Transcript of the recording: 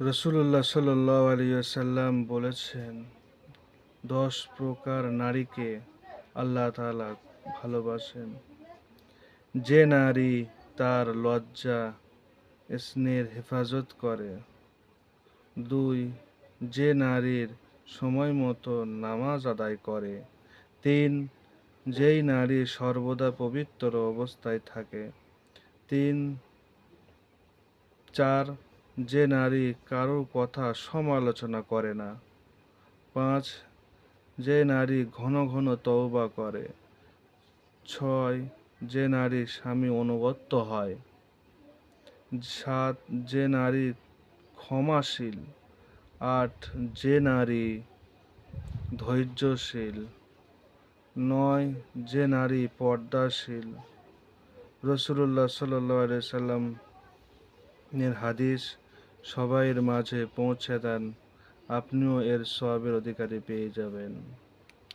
রসুল্লাহ সাল্লাহ আলিয়াল্লাম বলেছেন, দশ প্রকার নারীকে আল্লাহ তাআলা ভালোবাসেন। যে নারী তার লজ্জা, স্নেহের হেফাজত করে। দুই, যে নারীর সময় মতো নামাজ আদায় করে। তিন, যেই নারী সর্বদা পবিত্র অবস্থায় থাকে। তিন, চার যে নারী কারোর কথা সমালোচনা করে না। পাঁচ, যে নারী ঘন ঘন তওবা করে। ছয়, যে নারী স্বামী অনুগত্য হয়। সাত, যে নারী ক্ষমাশীল। আট, যে নারী ধৈর্যশীল। নয়, যে নারী পর্দাশীল। রসুল্লাহ সাল্লাহ সাল্লাম এর হাদিস সবাইয়ের মাঝে পৌঁছে দেন। আপনিও এর সবের অধিকারী পেয়ে যাবেন।